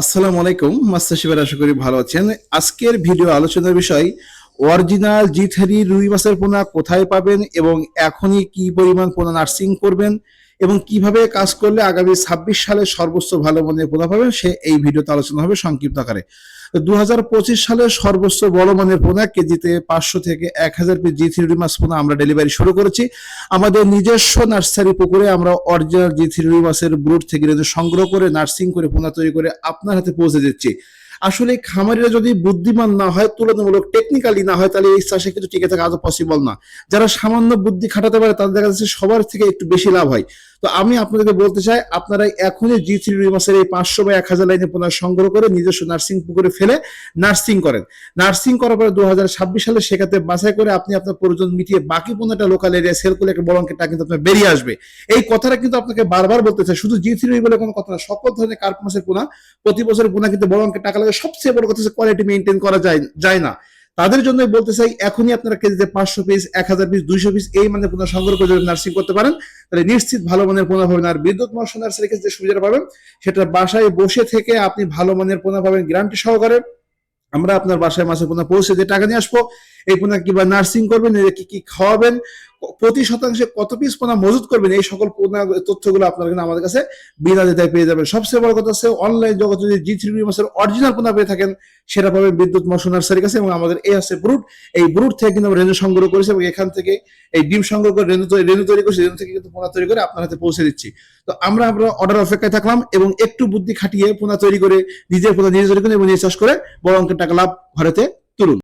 আসসালামু আলাইকুম মাস্টার শিবের আশা করি ভালো আছেন। আজকের ভিডিও আলোচনার বিষয় অরিজিনাল জি থ্রি রুই মাছের পোনা কোথায় পাবেন এবং এখনই কি পরিমাণ পোনা নার্সিং করবেন এবং কীভাবে কাজ করলে আগামী ছাব্বিশ সালে সর্বোচ্চ ভালো মানের পোনা পাবেন, সে এই ভিডিওতে আলোচনা হবে সংক্ষিপ্ত আকারে। দু হাজার পঁচিশ সালে সর্বোচ্চ বড় মানের পোনা কেজিতে পাঁচশো থেকে এক হাজার পিস জি থ্রি মাছ পোনা আমরা ডেলিভারি শুরু করেছি। আমাদের নিজস্ব নার্সারি পুকুরে আমরা অরিজিনাল জি থ্রি মাছের ব্রুড থেকে সংগ্রহ করে, নার্সিং করে পোনা তৈরি করে আপনার হাতে পৌঁছে দিচ্ছি। আসলে খামারিরা যদি বুদ্ধিমান না হয়, তুলনামূলক টেকনিক্যালি না হয়, তাহলে এই চাষে কিন্তু টিকে থাকা আদৌ পসিবল না। যারা সামান্য বুদ্ধি খাটাতে পারে, তাদের দেখা যাচ্ছে সবার থেকে একটু বেশি লাভ হয়। তো আমি আপনাদেরকে বলতে চাই, আপনারা এখনই জি থ্রি রুই মাছের এই পাঁচশো বা এক হাজার লাইনে পোনা সংগ্রহ করে নিজস্ব নার্সিং পুকুরে ফেলে নার্সিং করেন। নার্সিং করার পরে দু হাজার ছাব্বিশ সালে সেক্ষেত্রে বাছাই করে আপনি আপনার প্রয়োজন মিটিয়ে বাকি পোনাটা লোকাল এরিয়া সেল করলে একটা বড় অঙ্কের টাকা কিন্তু আপনার বেরিয়ে আসবে। এই কথাটা কিন্তু আপনাকে বারবার বলতে চাই, শুধু জি থ্রি বলে কোনো কথা না, সকল ধরনের কার্প মাছের পোনা, প্রতি বছর পোনা কিন্তু বড় অঙ্কের টাকা লাগে। সবচেয়ে বড় কথা হচ্ছে কোয়ালিটি মেনটেন করা যায় যায় না। তাদের জন্য বলতে চাই, এখনই আপনারা কেজিতে পাঁচশো পিস এক হাজার পিস দুইশো পিস এই মানে পোনা সংগ্রহ করে যদি নার্সিং করতে পারেন। তাহলে নিশ্চিত ভালো মানের পোনা পাবেন। আর বিদ্যুৎ মৎস্য নার্সারি যে সুবিধাটা পাবেন, সেটা বাসায় বসে থেকে আপনি ভালো মানের পোনা পাবেন গ্যারান্টি সহকারে। আমরা আপনার বাসায় মাসে পোনা পৌঁছে দিয়ে টাকা নিয়ে আসব। এই পোনা কিবা নার্সিং করবেন কি কি খাওয়াবেন প্রতি শতাংশে কত পিস পোনা মজুত করবেন, এই সকল পোনা তথ্যগুলো আপনারা কিন্তু আমাদের কাছে বিনা দিতে পেয়ে যাবেন। সবচেয়ে বড় কথা হচ্ছে অনলাইন জগতে যদি জি থ্রি মাসের অরিজিনাল পোনা পেয়ে থাকেন, সেটা পাবেন বিদ্যুৎ মৎস্য নার্সারির কাছে এবং আমাদের এই আছে ব্রুট এই ব্রুট থেকে কিন্তু আমরা রেণু সংগ্রহ করেছি এবং এখান থেকে এই ডিম সংগ্রহ করে তৈরি রেণু তৈরি করেছি রেণু থেকে কিন্তু পোনা তৈরি করে আপনার হাতে পৌঁছে দিচ্ছি। তো আমরা আমরা অর্ডার অপেক্ষায় থাকলাম এবং একটু বুদ্ধি খাটিয়ে পোনা তৈরি করে নিজের পোনা নিজে তৈরি করে এবং নিজে চাষ করে বড় অঙ্কের টাকা লাভ ঘরেতে তুলুন।